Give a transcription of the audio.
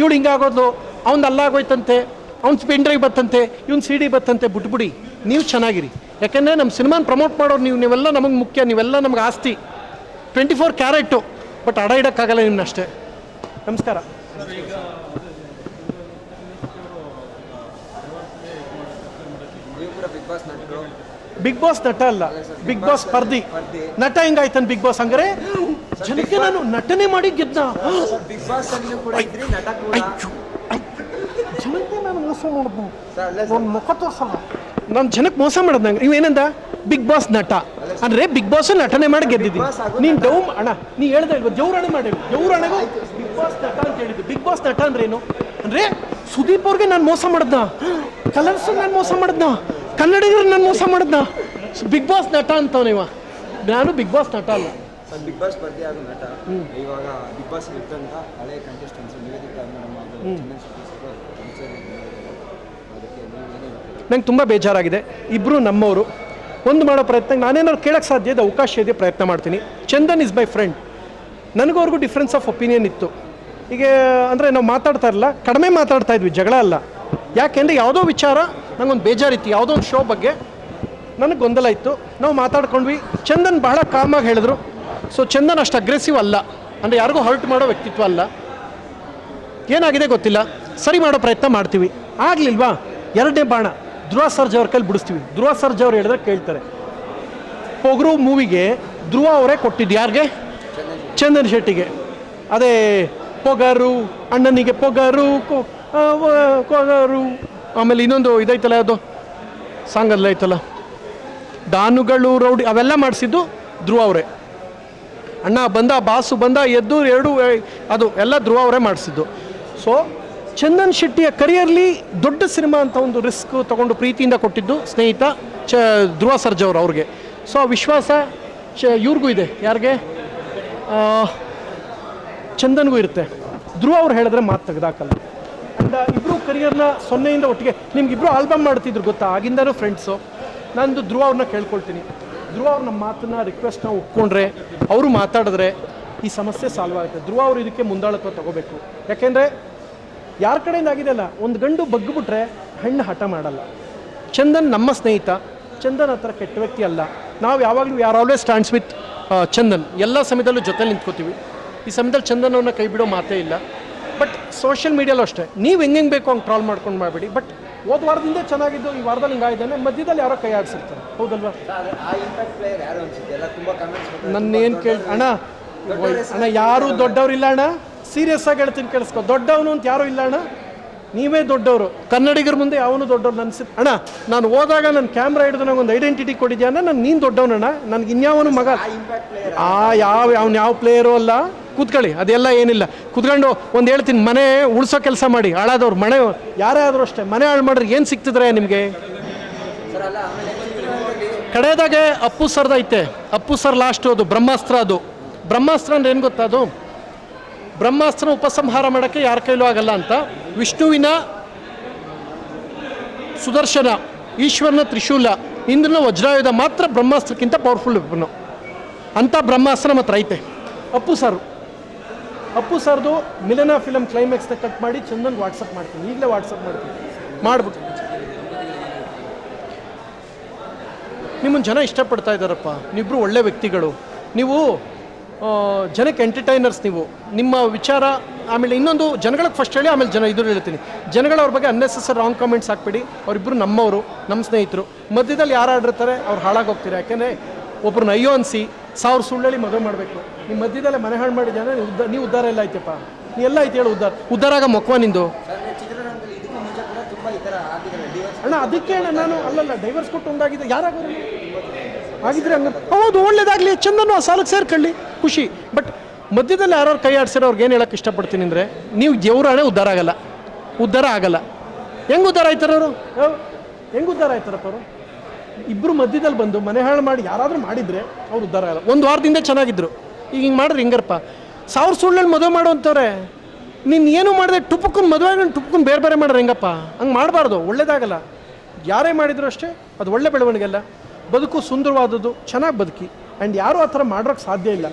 ಇವಳು ಹಿಂಗಾಗೋದು ಅವ್ನು ಅಲ್ಲಾಗೋಯ್ತಂತೆ ಅವ್ನು ಸ್ಪಿಂಡ್ರಿಗೆ ಡ್ರೈವ್ ಬತ್ತಂತೆ, ಇವ್ನು ಸಿ ಡಿ ಬತ್ತಂತೆ, ಬಿಟ್ಬಿಡಿ. ನೀವು ಚೆನ್ನಾಗಿರಿ. ಯಾಕೆಂದರೆ ನಮ್ಮ ಸಿನಿಮಾನ ಪ್ರಮೋಟ್ ಮಾಡೋರು ನೀವು, ನೀವೆಲ್ಲ ನಮಗೆ ಮುಖ್ಯ, ನೀವೆಲ್ಲ ನಮ್ಗೆ ಆಸ್ತಿ. ಟ್ವೆಂಟಿ ಫೋರ್ ಕ್ಯಾರೆಟು, ಬಟ್ ಅಡ ಇಡೋಕ್ಕಾಗಲ್ಲ ನಿಮ್ಮನ್ನಷ್ಟೇ ನಮಸ್ಕಾರ. ಬಿಗ್ ಬಾಸ್ ಬಿಗ್ ಬಾಸ್ ನಟ ಅಲ್ಲ. ಬಿಗ್ ಬಾಸ್ ಸ್ಪರ್ಧಿ ನಟ ಹೆಂಗಾಯ್ತನ್ ಬಿಗ್ ಬಾಸ್ ಹಂಗಾರೆ? ಜನಕ್ಕೆ ನಾನು ನಟನೆ ಮಾಡಿ ಗೆದ್ದ ಬಿಗ್ ಬಾಸ್ ಅಲ್ಲೂ ಕೂಡ ಇದ್ರಿ ನಟ ಕೂಡ. ಜನಕ್ಕೆ ನಾನು ಮೋಸ ನನ್ನ ಮುಖ ತೋರ್ಸಲ್ಲ ನಾನು ಜನಕ್ಕೆ ಮೋಸ ಮಾಡೋದು ನಂಗೆ ಏನಂದ ಬಿಗ್ ಬಾಸ್ ನಟ. ಅಂದ್ರೆ ಬಿಗ್ ಬಾಸ್ ನಟನೆ ಮಾಡಿ ಗೆದ್ದಿದ್ದೀನಿ. ಆಗೋ ನೀನು ಡೌ ಅಣ್ಣ ನೀ ಹೇಳ್ದೆ ಇಲ್ವಾ? ಜೌರಾಣೆ ಮಾಡಿ. ಜೌರಾಣೆಗೂ ಬಿಗ್ ಬಾಸ್ ನಟ ಅಂತ ಹೇಳಿದ್ದು. ಬಿಗ್ ಬಾಸ್ ನಟ ಅಂದ್ರೆ ಏನು ಅಂದ್ರೆ ಸುದೀಪ್ ಅವ್ರಿಗೆ ನಾನು ಮೋಸ ಮಾಡಿದ್ನ. ಕಲರ್ಸ್ ನಾನು ಮೋಸ ಮಾಡಿದ್ನ. ಕನ್ನಡಿಗರು ನನ್ನ ಮೋಸ ಮಾಡಿದ್ನ? ಬಿಗ್ ಬಾಸ್ ನಟ ಅಂತವನಿವ ನೀವ ನಾನು ಬಿಗ್ ಬಾಸ್ ನಟ ಅಲ್ಲ. ಬಿಗ್ ಬಾಸ್ ಸ್ಪರ್ಧೆ ಆಗೋ ನಟ. ಇವಾಗ ಬಿಗ್ ಬಾಸ್ ಇದ್ದಂತ ಹಳೆ ಕಂಟೆಸ್ಟೆಂಟ್ಸ್ ನಿವೇದಿತಾ? ನಂಗೆ ತುಂಬ ಬೇಜಾರಾಗಿದೆ. ಇಬ್ಬರು ನಮ್ಮವರು. ಒಂದು ಮಾಡೋ ಪ್ರಯತ್ನ ನಾನೇನಾದ್ರು ಕೇಳೋಕ್ಕೆ ಸಾಧ್ಯ ಇದೆ ಅವಕಾಶ ಇದೆ ಪ್ರಯತ್ನ ಮಾಡ್ತೀನಿ. ಚಂದನ್ ಇಸ್ ಮೈ ಫ್ರೆಂಡ್ ನನಗೂ ಅವ್ರಿಗೂ ಡಿಫ್ರೆನ್ಸ್ ಆಫ್ ಒಪಿನಿಯನ್ ಇತ್ತು. ಈಗ ಅಂದರೆ ನಾವು ಮಾತಾಡ್ತಾ ಇರಲ್ಲ ಕಡಿಮೆ ಮಾತಾಡ್ತಾ ಇದ್ವಿ ಜಗಳ ಅಲ್ಲ. ಯಾಕೆಂದರೆ ಯಾವುದೋ ವಿಚಾರ ನನಗೊಂದು ಬೇಜಾರಿತ್ತು, ಯಾವುದೋ ಒಂದು ಶೋ ಬಗ್ಗೆ ನನಗೆ ಗೊಂದಲ ಇತ್ತು. ನಾವು ಮಾತಾಡ್ಕೊಂಡ್ವಿ. ಚಂದನ್ ಬಹಳ ಕಾಮಾಗಿ ಹೇಳಿದ್ರು. ಸೊ ಚಂದನ್ ಅಷ್ಟು ಅಗ್ರೆಸಿವ್ ಅಲ್ಲ. ಅಂದರೆ ಯಾರಿಗೂ ಹರ್ಟ್ ಮಾಡೋ ವ್ಯಕ್ತಿತ್ವ ಅಲ್ಲ. ಏನಾಗಿದೆ ಗೊತ್ತಿಲ್ಲ. ಸರಿ ಮಾಡೋ ಪ್ರಯತ್ನ ಮಾಡ್ತೀವಿ. ಆಗಲಿಲ್ವಾ? ಎರಡನೇ ಬಾಣ. ಧ್ರುವ ಸರ್ಜ್ ಅವ್ರ ಕೈಲಿ ಬಿಡಿಸ್ತೀವಿ. ಧ್ರುವ ಸರ್ಜ್ ಅವ್ರು ಹೇಳಿದ್ರೆ ಕೇಳ್ತಾರೆ. ಪೊಗರು ಮೂವಿಗೆ ಧ್ರುವ ಅವರೇ ಕೊಟ್ಟಿದ್ದು ಯಾರಿಗೆ? ಚಂದನ್ ಶೆಟ್ಟಿಗೆ. ಅದೇ ಪೊಗರು, ಅಣ್ಣನಿಗೆ ಪೊಗರು ಆಮೇಲೆ ಇನ್ನೊಂದು ಇದೈತಲ್ಲ ಅದು? ಸಾಂಗಲ್ಲ ಐತಲ್ಲ. ಡಾನುಗಳು ರೌಡಿ, ಅವೆಲ್ಲ ಮಾಡಿಸಿದ್ದು ಧ್ರುವ ಅವರೇ. ಅಣ್ಣ ಬಂದ, ಬಾಸು ಬಂದ, ಎದ್ದು ಎರಡು ಅದು ಎಲ್ಲ ಧ್ರುವ ಅವರೇ ಮಾಡಿಸಿದ್ದು. ಸೊ ಚಂದನ್ ಶೆಟ್ಟಿಯ ಕರಿಯರ್ಲಿ ದೊಡ್ಡ ಸಿನಿಮಾ ಅಂತ ಒಂದು ರಿಸ್ಕ್ ತಗೊಂಡು ಪ್ರೀತಿಯಿಂದ ಕೊಟ್ಟಿದ್ದು ಸ್ನೇಹಿತ ಚ, ಧ್ರುವ ಸರ್ಜವ್ರು ಅವರು ಅವ್ರಿಗೆ. ಸೊ ವಿಶ್ವಾಸ ಚ, ಇವ್ರಿಗೂ ಇದೆ. ಯಾರಿಗೆ? ಚಂದನ್ಗೂ ಇರುತ್ತೆ. ಧ್ರುವ ಅವ್ರು ಹೇಳಿದ್ರೆ ಮಾತು ತೆಗೆದಾಕಲ್ಲ. ಅಂಡ್ ಇಬ್ಬರು ಕರಿಯರ್ನ ಸೊನ್ನೆಯಿಂದ ಒಟ್ಟಿಗೆ ನಿಮ್ಗಿಬ್ರು ಆಲ್ಬಮ್ ಮಾಡ್ತಿದ್ರು ಗೊತ್ತಾ? ಆಗಿಂದನೂ ಫ್ರೆಂಡ್ಸು ನಂದು ಧ್ರುವ ಅವ್ರನ್ನ ಕೇಳ್ಕೊಳ್ತೀನಿ. ಧ್ರುವ ಅವ್ರ ನಮ್ಮ ಮಾತನ್ನ ರಿಕ್ವೆಸ್ಟ್ನ ಒಪ್ಕೊಂಡ್ರೆ, ಅವರು ಮಾತಾಡಿದ್ರೆ ಈ ಸಮಸ್ಯೆ ಸಾಲ್ವ್ ಆಗುತ್ತೆ. ಧ್ರುವ ಅವರು ಇದಕ್ಕೆ ಮುಂದಾಳತ್ವ ತಗೋಬೇಕು. ಯಾಕೆಂದರೆ ಯಾರ ಕಡೆಯಿಂದ ಆಗಿದೆಯಲ್ಲ ಒಂದು ಗಂಡು ಬಗ್ಗಿಬಿಟ್ರೆ ಹೆಣ್ಣು ಹಠ ಮಾಡಲ್ಲ. ಚಂದನ್ ನಮ್ಮ ಸ್ನೇಹಿತ. ಚಂದನ್ ಹತ್ರ ಕೆಟ್ಟ ವ್ಯಕ್ತಿ ಅಲ್ಲ. ನಾವು ಯಾವಾಗಲೂ ಯಾರು ಆಲ್ವೇಸ್ ಸ್ಟ್ಯಾಂಡ್ಸ್ ವಿತ್ ಚಂದನ್. ಎಲ್ಲ ಸಮಯದಲ್ಲೂ ಜೊತೆ ನಿಂತ್ಕೋತೀವಿ. ಈ ಸಮಯದಲ್ಲಿ ಚಂದನ್ ಕೈ ಬಿಡೋ ಮಾತೇ ಇಲ್ಲ. ಬಟ್ ಸೋಷಿಯಲ್ ಮೀಡಿಯಲ್ಲೂ ಅಷ್ಟೇ. ನೀವು ಹೆಂಗೆ ಹೆಂಗೆ ಬೇಕು ಹಂಗೆ ಟ್ರಾಲ್ ಮಾಡ್ಕೊಂಡು ಮಾಡಬೇಡಿ. ಬಟ್ ಹೋದ ವಾರದಿಂದ ಚೆನ್ನಾಗಿದ್ದು ಈ ವಾರದಲ್ಲಿ ಹಿಂಗಾಗಿದ್ದಾನೆ ಮಧ್ಯದಲ್ಲಿ ಯಾರೋ ಕೈ ಆಡಿಸಿರ್ತಾರೆ ಹೌದಲ್ವಾ? ಯಾರು ನನ್ನ ಏನು ಕೇಳಿ ಅಣ್ಣ ಅಣ್ಣ ಯಾರು ದೊಡ್ಡವ್ರು ಅಣ್ಣ? ಸೀರಿಯಸ್ ಆಗಿ ಹೇಳ್ತೀನಿ ಕೇಳಿಸ್ಕೊ. ದೊಡ್ಡವನು ಅಂತ ಯಾರೂ ಇಲ್ಲ ಅಣ್ಣ. ನೀವೇ ದೊಡ್ಡವರು. ಕನ್ನಡಿಗರ ಮುಂದೆ ಯಾವನು ದೊಡ್ಡವ್ರು ಅನ್ಸಿ ಅಣ್ಣ ನಾನು ಹೋದಾಗ ನನ್ನ ಕ್ಯಾಮ್ರಾ ಹಿಡಿದು ನಂಗೆ ಒಂದು ಐಡೆಂಟಿಟಿ ಕೊಟ್ಟಿದ್ಯಾ ನಾನು ನೀನು ದೊಡ್ಡವನಣ್ಣ. ನನಗೆ ಇನ್ಯಾವನು ಮಗ ಆ ಯಾವ ಅವ್ನು ಯಾವ ಪ್ಲೇಯರು ಅಲ್ಲ. ಕೂತ್ಕೊಳ್ಳಿ, ಅದೆಲ್ಲ ಏನಿಲ್ಲ. ಕೂತ್ಕೊಂಡು ಒಂದು ಹೇಳ್ತೀನಿ, ಮನೆ ಉಳಿಸೋ ಕೆಲಸ ಮಾಡಿ, ಹಾಳಾದವ್ರು, ಮನೆ ಯಾರೇ ಆದರೂ ಅಷ್ಟೇ, ಮನೆ ಹಾಳು ಮಾಡಿದ್ರೆ ಏನು ಸಿಗ್ತಿದ್ರೆ ನಿಮಗೆ? ಕಡೆದಾಗೆ ಅಪ್ಪು ಸರ್ದು ಐತೆ, ಅಪ್ಪು ಸರ್ ಲಾಸ್ಟ್ ಅದು, ಬ್ರಹ್ಮಾಸ್ತ್ರ ಅದು. ಬ್ರಹ್ಮಾಸ್ತ್ರ ಅಂದ್ರೆ ಏನು ಗೊತ್ತಾ ಅದು? ಬ್ರಹ್ಮಾಸ್ತ್ರ ಉಪಸಂಹಾರ ಮಾಡೋಕ್ಕೆ ಯಾರ ಕೈಲೂ ಆಗಲ್ಲ ಅಂತ. ವಿಷ್ಣುವಿನ ಸುದರ್ಶನ, ಈಶ್ವರನ ತ್ರಿಶೂಲ, ಇಂದ್ರನ ವಜ್ರಾಯುಧ ಮಾತ್ರ ಬ್ರಹ್ಮಾಸ್ತ್ರಕ್ಕಿಂತ ಪವರ್ಫುಲ್ ವೆಪನು ಅಂಥ ಬ್ರಹ್ಮಾಸ್ತ್ರ ಮಾತ್ರ ಐತೆ. ಅಪ್ಪು ಸರ್ ಅಪ್ಪು ಸರ್ದು ಮಿಲನ ಫಿಲಮ್ ಕ್ಲೈಮ್ಯಾಕ್ಸ್ನ ಕಟ್ ಮಾಡಿ ಚಂದನ್ ವಾಟ್ಸಪ್ ಮಾಡ್ತೀನಿ. ಈಗಲೇ ವಾಟ್ಸಪ್ ಮಾಡ್ತೀನಿ. ಮಾಡ್ಬಿಟ್ಟು. ನಿಮ್ಮನ್ನು ಜನ ಇಷ್ಟಪಡ್ತಾ ಇದ್ದಾರಪ್ಪ. ನೀವಿಬ್ಬರು ಒಳ್ಳೆ ವ್ಯಕ್ತಿಗಳು. ನೀವು ಜನಕ್ಕೆ ಎಂಟರ್ಟೈನರ್ಸ್ ನೀವು. ನಿಮ್ಮ ವಿಚಾರ, ಆಮೇಲೆ ಇನ್ನೊಂದು ಜನಗಳಿಗೆ ಫಸ್ಟ್ ಹೇಳಿ, ಆಮೇಲೆ ಜನ ಇದ್ರಲ್ಲಿ ಹೇಳ್ತೀನಿ. ಜನಗಳ ಅವ್ರ ಬಗ್ಗೆ ಅನ್ನೆಸೆಸರಿ ರಾಂಗ್ ಕಾಮೆಂಟ್ಸ್ ಹಾಕ್ಬೇಡಿ. ಅವರಿಬ್ಬರು ನಮ್ಮವರು ನಮ್ಮ ಸ್ನೇಹಿತರು. ಮಧ್ಯದಲ್ಲಿ ಯಾರು ಆಡಿರ್ತಾರೆ ಅವ್ರು ಹಾಳಾಗೋಗ್ತೀರಾ ಯಾಕೆಂದರೆ ಒಬ್ರನ್ನ ಅಯ್ಯೋ ಅನಿಸಿ ಸಾವಿರ ಸುಳ್ಳೇಳಿ ಮದುವೆ ಮಾಡಬೇಕು. ನಿಮ್ಮ ಮಧ್ಯದಲ್ಲೇ ಮನೆ ಹಾಳು ಮಾಡಿ ಜನ ನೀವು ಉದ್ದ ನೀವು ಉದ್ಧಾರ ಎಲ್ಲ ಐತಪ್ಪ ನೀ ಎಲ್ಲ ಐತೆ ಹೇಳು ಉದ್ಧಾರ ಉದ್ಧಾರ ಆಗ ಮೊಕ್ವ ನಿಂದು? ಅಣ್ಣ, ಅದಕ್ಕೆ ಅಣ್ಣ ನಾನು ಅಲ್ಲಲ್ಲ ಡೈವರ್ಸ್ ಕೊಟ್ಟು ಒಂದಾಗಿದೆ. ಯಾರಾಗೋರು? ಆಗಿದ್ರೆ ಹಂಗ ಹೌದು, ಒಳ್ಳೇದಾಗಲಿ. ಚಂದನು ಆ ಸಾಲಕ್ಕೆ ಸೇರ್ಕೊಳ್ಳಿ. ಖುಷಿ. ಬಟ್ ಮಧ್ಯದಲ್ಲಿ ಯಾರು ಕೈ ಆಡ್ಸಿರೋ ಅವ್ರಿಗೆ ಏನು ಹೇಳಕ್ಕೆ ಇಷ್ಟಪಡ್ತೀನಿ ಅಂದರೆ, ನೀವು ದೇವ್ರಾಣೆ ಉದ್ಧಾರ ಆಗಲ್ಲ. ಉದ್ಧಾರ ಆಗಲ್ಲ. ಹೆಂಗೆ ಉದ್ಧಾರ ಆಯ್ತಾರ ಅವರು? ಹೆಂಗೆ ಉದ್ಧಾರ ಆಯ್ತಾರಪ್ಪ ಅವರು? ಇಬ್ಬರು ಮಧ್ಯದಲ್ಲಿ ಬಂದು ಮನೆ ಹಾಳು ಮಾಡಿ ಯಾರಾದರೂ ಮಾಡಿದರೆ ಅವ್ರು ಉದ್ಧಾರ ಆಗಲ್ಲ. ಒಂದು ವಾರದಿಂದ ಚೆನ್ನಾಗಿದ್ರು. ಈಗ ಹಿಂಗೆ ಮಾಡಿದ್ರೆ ಹಿಂಗರಪ್ಪ ಸಾವಿರ ಸುಳ್ಳಲ್ಲಿ ಮದುವೆ ಮಾಡುವಂಥವ್ರೆ ನೀನು ಏನು ಮಾಡಿದೆ ಟುಪ್ಕೊಂಡು ಮದುವೆ ಆಗಿ ಟುಪ್ಕೊಂಡು ಬೇರೆ ಬೇರೆ ಮಾಡ್ರೆ ಹೆಂಗಪ್ಪ? ಹಂಗೆ ಮಾಡಬಾರ್ದು, ಒಳ್ಳೇದಾಗಲ್ಲ. ಯಾರೇ ಮಾಡಿದ್ರು ಅಷ್ಟೇ, ಅದು ಒಳ್ಳೆ ಬೆಳವಣಿಗೆ ಅಲ್ಲ ಬದುಕು ಸುಂದರವಾದದ್ದು, ಚೆನ್ನಾಗಿ ಬದುಕಿ. ಆ್ಯಂಡ್ ಯಾರೂ ಆ ಥರ ಮಾಡೋಕ್ಕೆ ಸಾಧ್ಯ ಇಲ್ಲ.